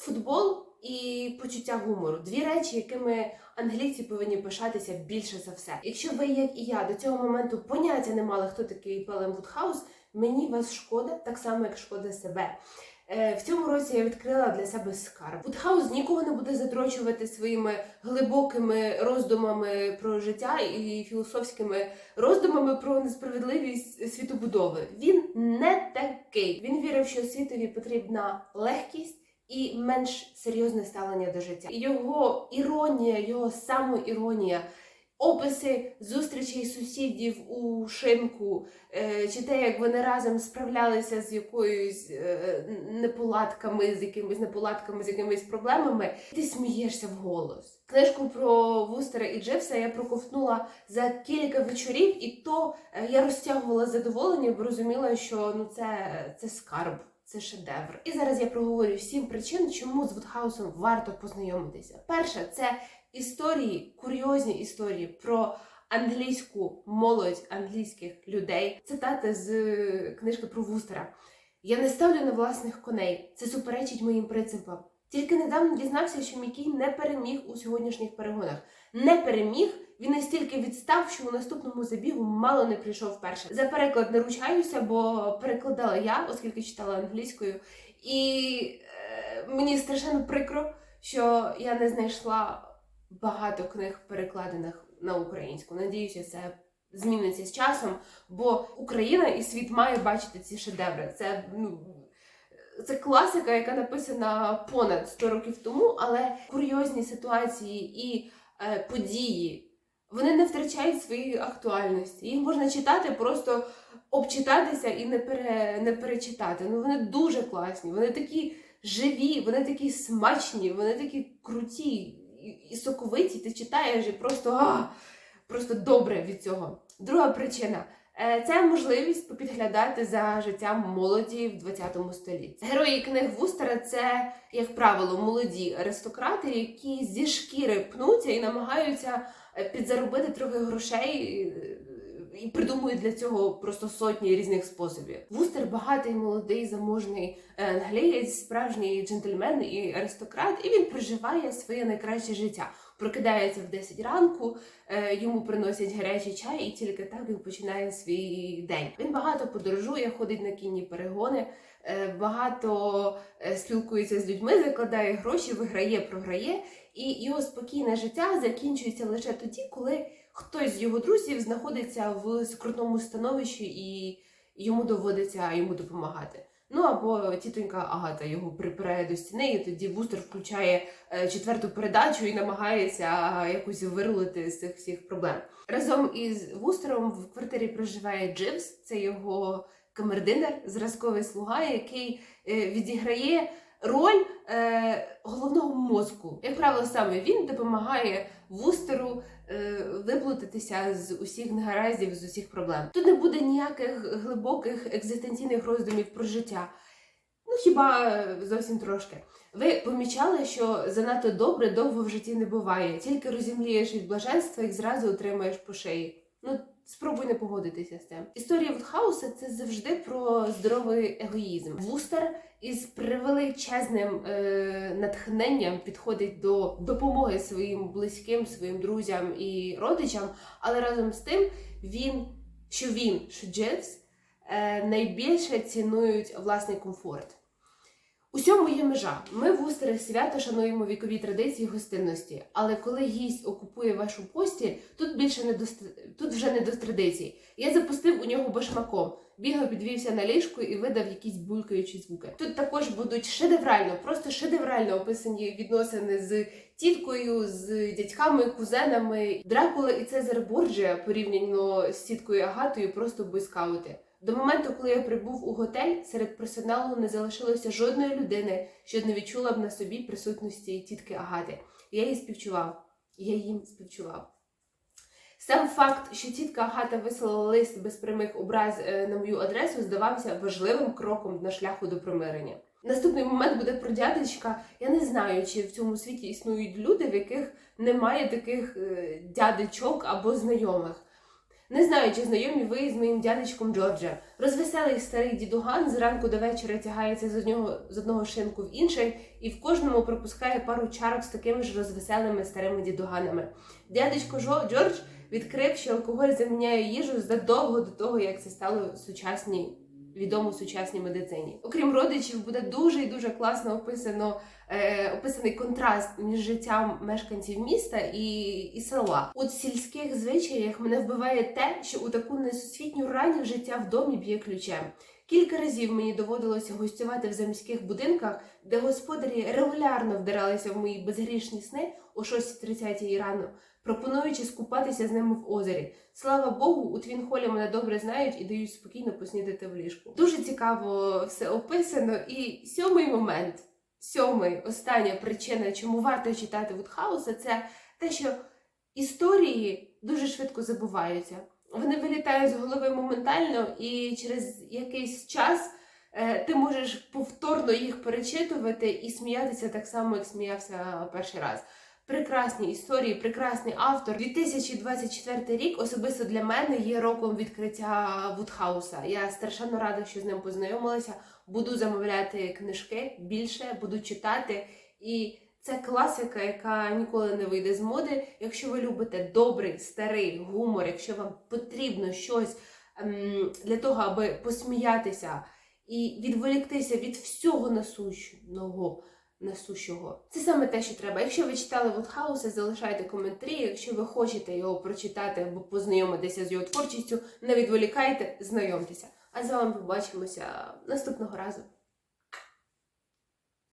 Футбол і почуття гумору дві речі, якими англійці повинні пишатися більше за все. Якщо ви, як і я, до цього моменту поняття не мали, хто такий Пелем Вудхаус, мені вас шкода, так само як шкода себе. Е, В цьому році я відкрила для себе скарб. Вудхаус нікого не буде затрочувати своїми глибокими роздумами про життя і філософськими роздумами про несправедливість світобудови. Він не такий. Він вірив, що світові потрібна легкість. І менш серйозне ставлення до життя. Його іронія, його самоіронія, описи зустрічей сусідів у шинку, е, чи те, як вони разом справлялися з якоюсь е, неполадками, з якимись неполадками, з якимись проблемами, ти смієшся вголос. Книжку про Вустера і Дживса я проковтнула за кілька вечорів, і то е, я розтягувала задоволення, бо розуміла, що ну це, це скарб. Це шедевр. І зараз я проговорю сім причин, чому з Вудхаусом варто познайомитися. Перше, це історії, курйозні історії про англійську молодь англійських людей. Цитати з е, книжки про Вустера. Я не ставлю на власних коней. Це суперечить моїм принципам. Тільки недавно дізнався, що Мікій не переміг у сьогоднішніх перегонах. Не переміг. Він настільки відстав, що у наступному забігу мало не прийшов перший. За переклад не ручаюся, бо перекладала я, оскільки читала англійською, і е, мені страшенно прикро, що я не знайшла багато книг перекладених на українську. Надіюся, це зміниться з часом, бо Україна і світ має бачити ці шедеври. Це ну. Це класика, яка написана понад 100 років тому, але курйозні ситуації і е, події вони не втрачають своєї актуальності. Їх можна читати, просто обчитатися і не, пере, не перечитати. Ну вони дуже класні, вони такі живі, вони такі смачні, вони такі круті і, соковиті. Ти читаєш і просто, а, просто добре від цього. Друга причина. Е, Це можливість попідглядати за життям молоді в 20 столітті. Герої книг Вустера це, як правило, молоді аристократи, які зі шкіри пнуться і намагаються е, підзаробити трохи грошей е, і придумують для цього просто сотні різних способів. Вустер багатий, молодий, заможний англієць, справжній джентльмен і аристократ, і він проживає своє найкраще життя. Прокидається в 10 ранку, е, йому приносять гарячий чай, і тільки так він починає свій день. Він багато подорожує, ходить на кінні перегони, е, багато е, спілкується з людьми, закладає гроші, виграє, програє, і його спокійне життя закінчується лише тоді, коли хтось з його друзів знаходиться в скрутному становищі і йому доводиться йому допомагати. Ну або тітонька Агата його припирає до стіни, і тоді бустер включає е, четверту передачу і намагається якось вирулити з цих всіх проблем. Разом із Вустером в квартирі проживає Дживс, це його камердинер, зразковий слуга, який е, відіграє роль е, головного мозку. Як правило, саме він допомагає Вустеру е, виплутатися з усіх негараздів, з усіх проблем. Тут не буде ніяких глибоких екзистенційних роздумів про життя. Ну хіба е, зовсім трошки. Ви помічали, що занадто добре довго в житті не буває. Тільки розімлієш від блаженства і зразу отримаєш по шиї. Ну, спробуй не погодитися з цим. Історія Вудхауса це завжди про здоровий егоїзм. Вустер із превеличезним е, натхненням підходить до допомоги своїм близьким, своїм друзям і родичам, але разом з тим він, що він, що Дживс, е, найбільше цінують власний комфорт. Усьому є межа. Ми в Устері свято шануємо вікові традиції гостинності, але коли гість окупує вашу постіль, тут більше не до тут вже не до традицій. Я запустив у нього башмаком, бігав, підвівся на ліжку і видав якісь булькаючі звуки. Тут також будуть шедеврально, просто шедеврально описані відносини з тіткою, з дядьками, кузенами. Дракула і Цезар Борджія порівняно з тіткою Агатою просто бойскаути. До моменту, коли я прибув у готель, серед персоналу не залишилося жодної людини, що не відчула б на собі присутності тітки Агати. Я їй співчував. Я їм співчував. Сам факт, що тітка Агата вислала лист без прямих образ е, на мою адресу, здавався важливим кроком на шляху до примирення. Наступний момент буде про дядечка. Я не знаю, чи в цьому світі існують люди, в яких немає таких е, дядечок або знайомих. Не знаю, чи знайомі ви з моїм дядечком Джорджем. Розвеселий старий дідуган зранку до вечора тягається з одного з одного шинку в інший і в кожному пропускає пару чарок з такими ж розвеселими старими дідуганами. Дядечко Жо Джордж відкрив, що алкоголь заміняє їжу задовго до того, як це стало в сучасній відомо сучасній медицині. Окрім родичів, буде дуже і дуже класно описано е, описаний контраст між життям мешканців міста і, і села. У сільських звичаях мене вбиває те, що у таку несусвітню рані життя в домі б'є ключем. Кілька разів мені доводилося гостювати в заміських будинках, де господарі регулярно вдиралися в мої безгрішні сни о 6.30 рано, пропонуючи скупатися з ними в озері. Слава Богу, у Твінхолі мене добре знають і дають спокійно поснідати в ліжку. Дуже цікаво все описано. І сьомий момент, сьомий, остання причина, чому варто читати Вудхауса, це те, що історії дуже швидко забуваються. Вони вилітають з голови моментально, і через якийсь час е, ти можеш повторно їх перечитувати і сміятися так само, як сміявся перший раз. Прекрасні історії, прекрасний автор. 2024 рік особисто для мене є роком відкриття Вудхауса. Я страшенно рада, що з ним познайомилася. Буду замовляти книжки більше, буду читати. І це класика, яка ніколи не вийде з моди. Якщо ви любите добрий старий гумор, якщо вам потрібно щось ем, для того, аби посміятися і відволіктися від всього насущного насущого. Це саме те, що треба. Якщо ви читали Вудхауса, залишайте коментарі. Якщо ви хочете його прочитати або познайомитися з його творчістю, не відволікайте, знайомтеся. А з вами побачимося наступного разу.